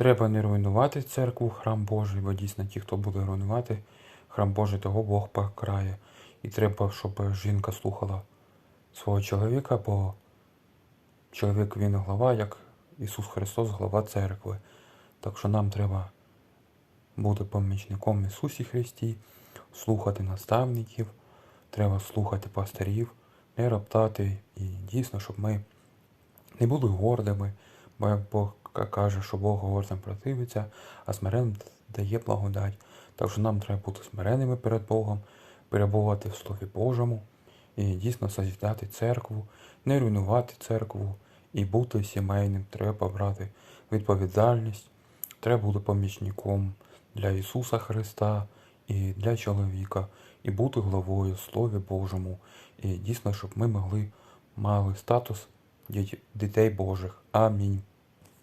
Треба не руйнувати церкву, храм Божий, бо дійсно ті, хто буде руйнувати храм Божий, того Бог покарає. І треба, щоб жінка слухала свого чоловіка, бо чоловік він глава, як Ісус Христос, глава церкви. Так що нам треба бути помічником Ісусі Христі, слухати наставників, треба слухати пастирів, не роптати і дійсно, щоб ми не були гордими, бо як Бог каже, що Бог гордим противиться, а смиренним дає благодать. Так що нам треба бути смиренними перед Богом, перебувати в Слові Божому і дійсно созідати церкву, не руйнувати церкву і бути сімейним. Треба брати відповідальність, треба бути помічником для Ісуса Христа і для чоловіка, і бути главою в Слові Божому. І дійсно, щоб ми могли мали статус дітей Божих. Амінь.